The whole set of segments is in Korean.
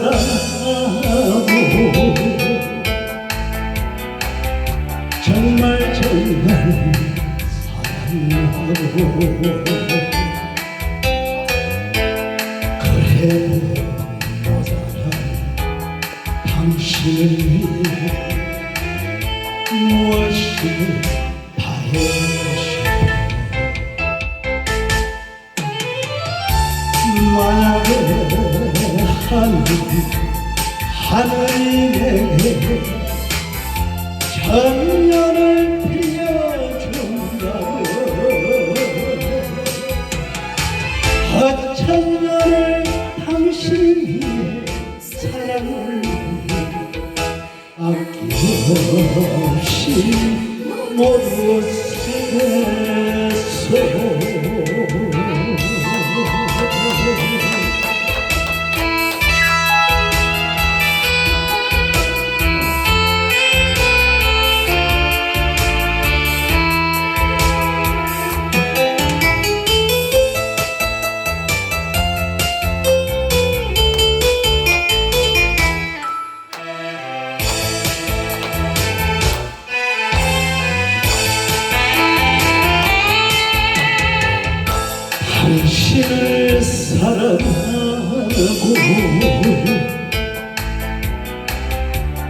사랑하고 정말 정말 사랑하고 그래도 모자란 당신을 위해 무엇이든 다 해보고 싶어 만약에 하늘 하늘이 내게 천년을 빌려준다면 허천년을 당신이 사랑을 아낌없이 모두 쓰겠어 사랑하고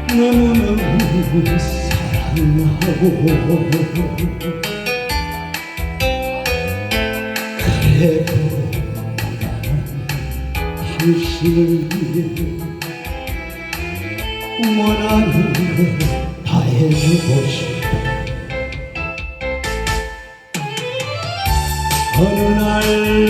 너무너무 사랑하고 그래도 나는 당신을 원하는 걸다 해주고 싶어 어느 날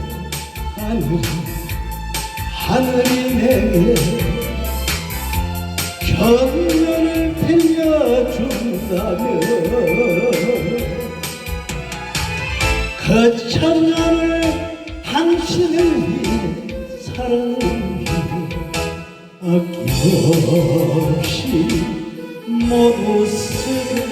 하늘이 하늘이 내게 천년을 빌려준다면 그 천년을 당신을 위해 사랑을 아낌없이 모두 쓰겠소